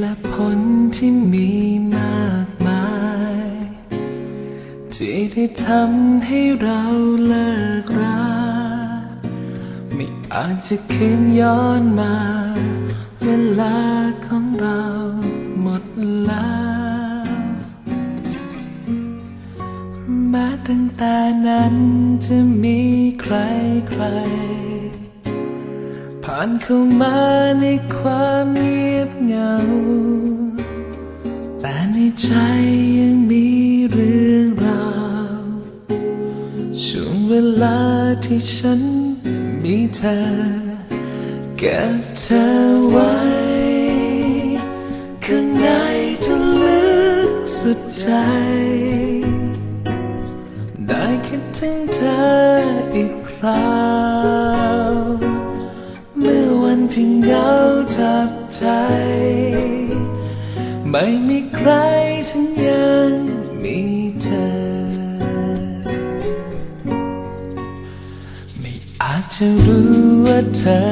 และผลที่มีมากมาย ที่ได้ทำให้เราเลิกราไม่อาจจะคืนย้อนมา เวลาของเราหมดแล้วแม้ตั้งแต่นั้นจะมีใครใคร ผ่านเข้ามาในความเงียบเหงา แต่ในใจยังมีเรื่องราวช่วงเวลาที่ฉันมีเธอ เก็บเธอไว้ ข้างในจะลึกสุดใจ ได้คิดถึงเธออีกครา ที่เหงาจับใจ ไม่มีใครฉันยังมีเธอ ไม่อาจจะรู้ว่าเธอ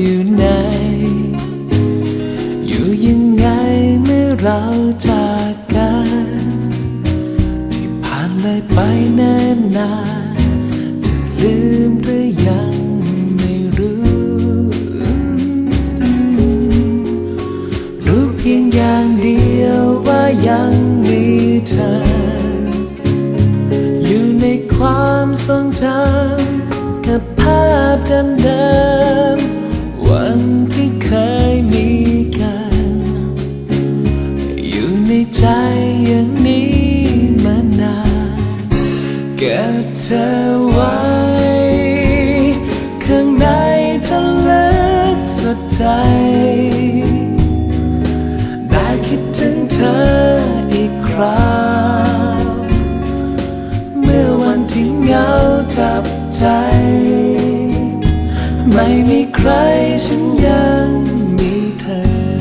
อยู่ไหน อยู่ยังไงเมื่อเราจากกัน ที่ผ่านเลยไปนิ่นนานเธอลืมหรือยังางเดียวว่ายังมีเธอ อยู่ในความทรงจำกับภาพเดิมๆวันที่เคยมีกัน อยู่ในใจอย่างนี้มานานเก็บเธอ มีใครฉันยังมีเธอ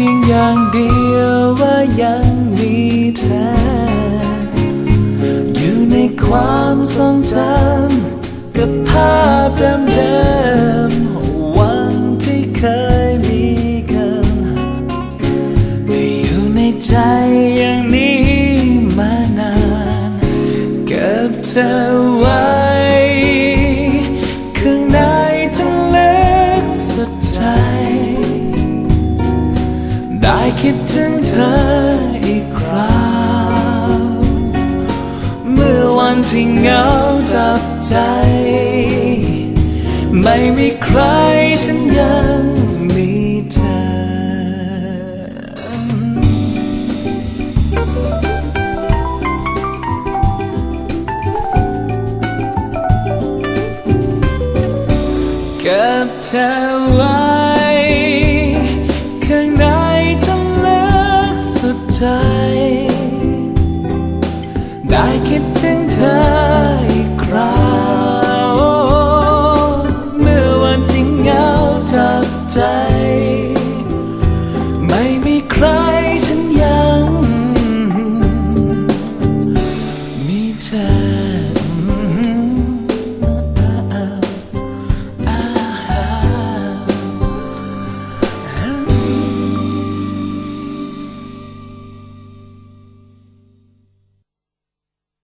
พียงอย่างเดียวว่ายังมีเธอ อยู่ในความทรงจำกับภาพเดิมๆวันที่เคยมีกันได้อยู่ในใจอย่างนี้มานาน เก็บเธอไว้ ได้คิดถึงเธออีกคราวเมื่อวันที่เหงาจับใจ ไม่มีใครฉันยังมีเธอ เก็บเธอไว้ ได้คิดถึงเธออีกคราวเมื่อวันที่เหงาจากใจ ไม่มีใครฉันยัง มีเธอ